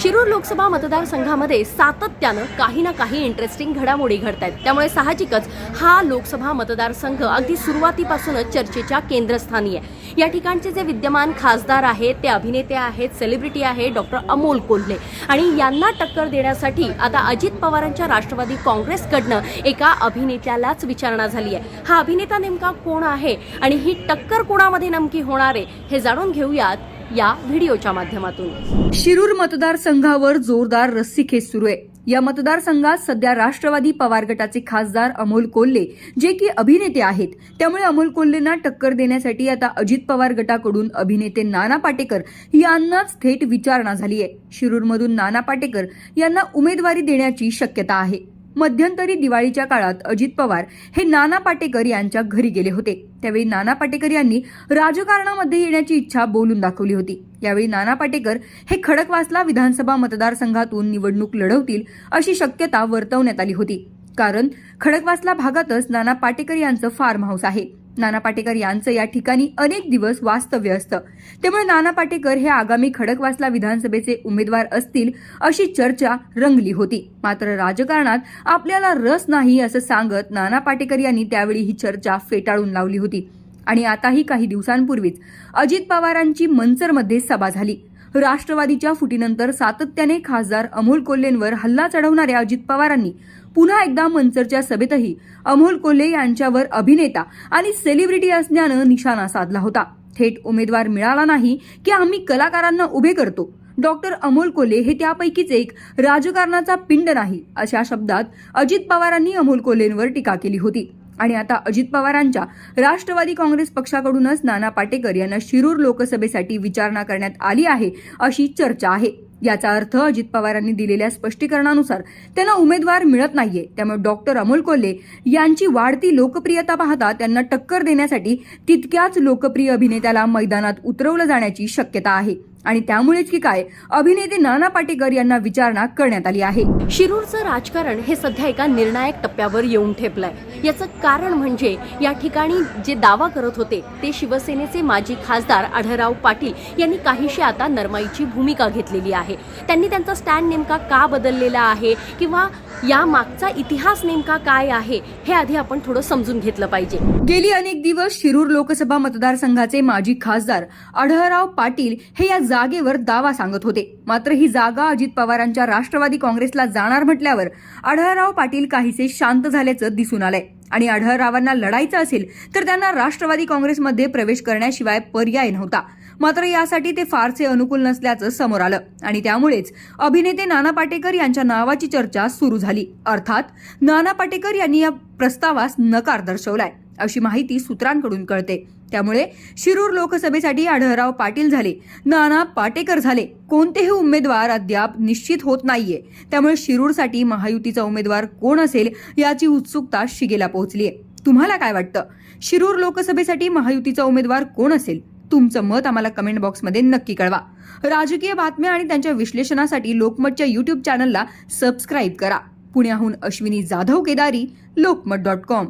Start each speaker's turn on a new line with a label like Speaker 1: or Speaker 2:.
Speaker 1: शिरूर लोकसभा मतदारसंघामध्ये सातत्यानं काही ना काही इंटरेस्टिंग घडामोडी घडत आहेत त्यामुळे साहजिकच हा लोकसभा मतदारसंघ अगदी सुरुवातीपासूनच चर्चेच्या केंद्रस्थानी आहे. या ठिकाणचे जे विद्यमान खासदार आहेत ते अभिनेते आहेत सेलिब्रिटी आहे डॉक्टर अमोल कोल्हे. आणि यांना टक्कर देण्यासाठी आता अजित पवारांच्या राष्ट्रवादी काँग्रेसकडनं एका अभिनेत्यालाच विचारणा झाली आहे. हा अभिनेता नेमका कोण आहे आणि ही टक्कर कोणामध्ये नेमकी होणार आहे हे जाणून घेऊयात या व्हिडिओच्या माध्यमातून.
Speaker 2: शिरूर मतदारसंघावर जोरदार रस्सीखेच सुरू आहे. या मतदारसंघात सध्या राष्ट्रवादी पवार गटाचे खासदार अमोल कोल्हे जे की अभिनेते आहेत. त्यामुळे अमोल कोल्हेंना टक्कर देण्यासाठी आता अजित पवार गटाकडून अभिनेते नाना पाटेकर यांनाच थेट विचारणा झाली आहे. शिरूरमधून नाना पाटेकर यांना उमेदवारी देण्याची शक्यता आहे. मध्यंतरी दिवाळीच्या काळात अजित पवार हे नाना पाटेकर यांच्या घरी गेले होते. त्यावेळी नाना पाटेकर यांनी राजकारणामध्ये येण्याची इच्छा बोलून दाखवली होती. यावेळी नाना पाटेकर हे खडकवासला विधानसभा मतदारसंघातून निवडणूक लढवतील अशी शक्यता वर्तवण्यात आली होती. कारण खडकवासला भागातच नाना पाटेकर यांचं फार्म हाऊस आहे. नाना पाटेकर यांचं या ठिकाणी अनेक दिवस वास्तव्य असतं. त्यामुळे नाना पाटेकर हे आगामी खडकवासला विधानसभेचे उमेदवार असतील अशी चर्चा रंगली होती. मात्र राजकारणात आपल्याला रस नाही असं सांगत नाना पाटेकर यांनी त्यावेळी ही चर्चा फेटाळून लावली होती. आणि आताही काही दिवसांपूर्वीच अजित पवारांची मंचरमध्ये सभा झाली. राष्ट्रवादीच्या फुटीनंतर सातत्याने खासदार अमोल कोल्हेंवर हल्ला चढवणाऱ्या अजित पवारांनी पुन्हा एकदा मंचरच्या सभेतही अमोल कोल्हे यांच्यावर अभिनेता आणि सेलिब्रिटी असण्यानं निशाणा साधला होता. थेट उमेदवार मिळाला नाही की आम्ही कलाकारांना उभे करतो. डॉक्टर अमोल कोल्हे हे त्यापैकीच एक राजकारणाचा पिंड नाही अशा शब्दात अजित पवारांनी अमोल कोल्हेंवर टीका केली होती. आणि आता अजित पवारांच्या राष्ट्रवादी काँग्रेस पक्षाकडूनच नाना पाटेकर यांना शिरूर लोकसभेसाठी विचारणा करण्यात आली आहे अशी चर्चा आहे. याचा अर्थ अजित पवारांनी दिलेल्या स्पष्टीकरणानुसार त्यांना उमेदवार मिळत नाहीये. त्यामुळे डॉक्टर अमोल कोल्हे यांची वाढती लोकप्रियता पाहता त्यांना टक्कर देण्यासाठी तितक्याच लोकप्रिय अभिनेत्याला मैदानात उतरवलं जाण्याची शक्यता आहे. आणि त्यामुळेच की काय अभिनेते नाना पाटेकर यांना विचारणा करण्यात आली आहे.
Speaker 1: शिरूरचं राजकारण हे सध्या एका निर्णायक टप्प्यावर येऊन ठेपलंय. याचं कारण म्हणजे या ठिकाणी जे दावा करत होते ते शिवसेनेचे माजी खासदार आढळराव पाटील यांनी काहीशी आता नरमाईची भूमिका घेतलेली आहे. त्यांनी त्यांचा स्टँड नेमका का बदललेला आहे? किंवा या मागचा इतिहास नेमका काय आहे हे आधी आपण थोडं समजून घेतलं पाहिजे.
Speaker 2: गेली अनेक दिवस शिरूर लोकसभा मतदारसंघाचे माजी खासदार अढळराव पाटील हे या जागेवर दावा सांगत होते. मात्र ही जागा अजित पवारांच्या राष्ट्रवादी काँग्रेसला जाणार म्हटल्यावर अढळराव पाटील काहीसे शांत झाल्याचं दिसून आलंय. आणि आढळरावांना लढायचं असेल तर त्यांना राष्ट्रवादी काँग्रेसमध्ये प्रवेश करण्याशिवाय पर्याय नव्हता. मात्र यासाठी ते फारसे अनुकूल नसल्याचं समोर आलं. आणि त्यामुळेच अभिनेते नाना पाटेकर यांच्या नावाची चर्चा सुरू झाली. अर्थात नाना पाटेकर यांनी या प्रस्तावास नकार दर्शवलाय. अशी माहिती सूत्रांकडून कळते. त्यामुळे शिरूर लोकसभेसाठी आढळराव पाटील झाले. नाना पाटेकर झाले. कोणतेही उमेदवार अद्याप निश्चित होत नाहीये. त्यामुळे शिरूरसाठी महायुतीचा उमेदवार कोण असेल याची उत्सुकता शिगेला पोहोचलीय तुम्हाला काय वाटतं? शिरूर लोकसभेसाठी महायुतीचा उमेदवार कोण असेल? तुमचं मत आम्हाला कमेंट बॉक्समध्ये नक्की कळवा. राजकीय बातम्या आणि त्यांच्या विश्लेषणासाठी लोकमतच्या युट्यूब चॅनलला सबस्क्राईब करा. पुण्याहून अश्विनी जाधव केदारी लोकमत डॉट कॉम.